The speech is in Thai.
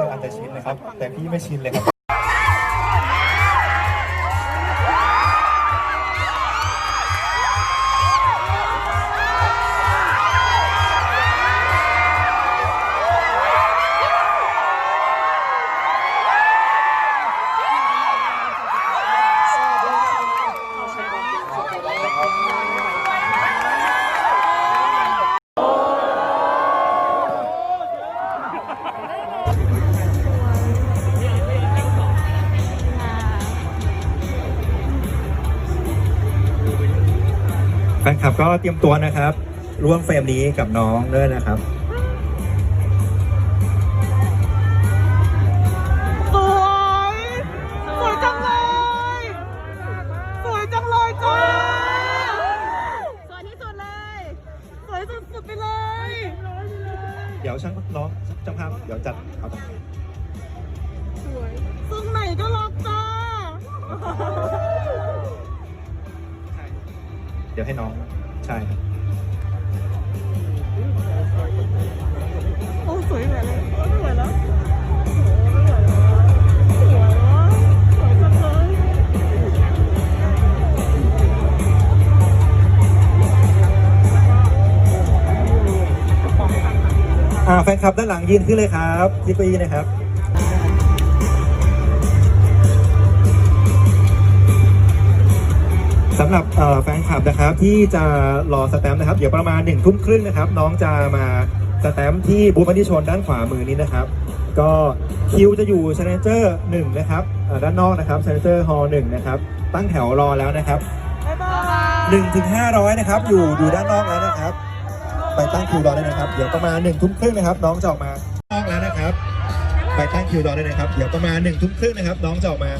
คยอันแต่ชินนะครับ แต่พี่ไม่ชินเลยครับ แฟนคลับก็เตรียมตัวนะครับ ร่วมเฟรมนี้กับน้องด้วยนะครับสวยสวยจังเลยสวยจังเลยจ้าสวยที่สุดเลยสวยสุดๆไปเลย เดี๋ยวช่างน้องช่างภาพเดี๋ยวจัดเอาต่อ สวยซึ่งไหนก็รักจ้าเดี๋ยวให้น้องใช่ครับโอ้สวยเหมือนเลยโอ้สวยแล้วโอ้ไม่ไหวแล้วสวยวะสวยจังเลยอ่าแฟนคลับด้านหลังยืนขึ้นเลยครับที่เก้าอี้นะครับ หรับเอ่อแฟนคลับนะครับที่จะรอสแตมป์นะครับเดี๋ยวประมาณหนึ่งทุ่มครึ่งนะครับ น้องจะมาสแตมป์ที่บูธบันทิชนด้านขวามือนี้นะครับ ก็คิวจะอยู่ช n นเจอร์หนึ่งนะครับเอ่อด้านนอกนะครับช n นเจอร์ฮอลหนึ่งนะครับ ตั้งแถวรอแล้วนะครับบ๊ายบายหนึ่งถึงห้าร้อยนะครับ อยู่อยู่ด้านนอกแล้วนะครับ ไปตั้งคิวรอได้นะครับ เดี๋ยวประมาณหนึ่งทุ่มครึ่งนะครับ น้องจะออกมานอกแล้วนะครับ ไปตั้งคิวรอได้นะครับ เดี๋ยวประมาณหนึ่งทุ่มครึ่งนะครับ น้องจะออกมา